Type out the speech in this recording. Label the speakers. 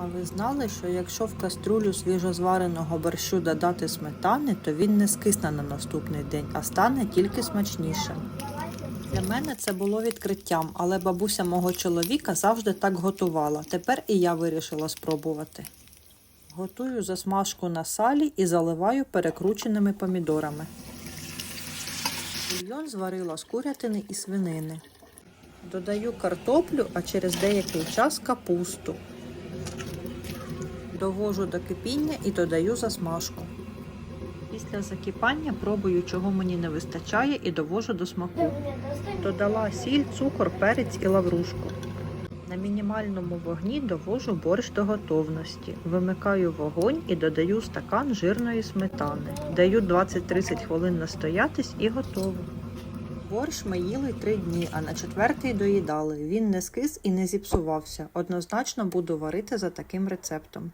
Speaker 1: А ви знали, що якщо в каструлю свіжозвареного борщу додати сметани, то він не скисне на наступний день, а стане тільки смачнішим. Для мене це було відкриттям, але бабуся мого чоловіка завжди так готувала. Тепер і я вирішила спробувати. Готую засмажку на салі і заливаю перекрученими помідорами. Бульйон зварила з курятини і свинини. Додаю картоплю, а через деякий час капусту. Довожу до кипіння і додаю засмажку. Після закипання пробую, чого мені не вистачає, і довожу до смаку. Додала сіль, цукор, перець і лаврушку. На мінімальному вогні довожу борщ до готовності. Вимикаю вогонь і додаю стакан жирної сметани. Даю 20-30 хвилин настоятись і готово. Борщ ми їли три дні, а на четвертий доїдали. Він не скис і не зіпсувався. Однозначно буду варити за таким рецептом.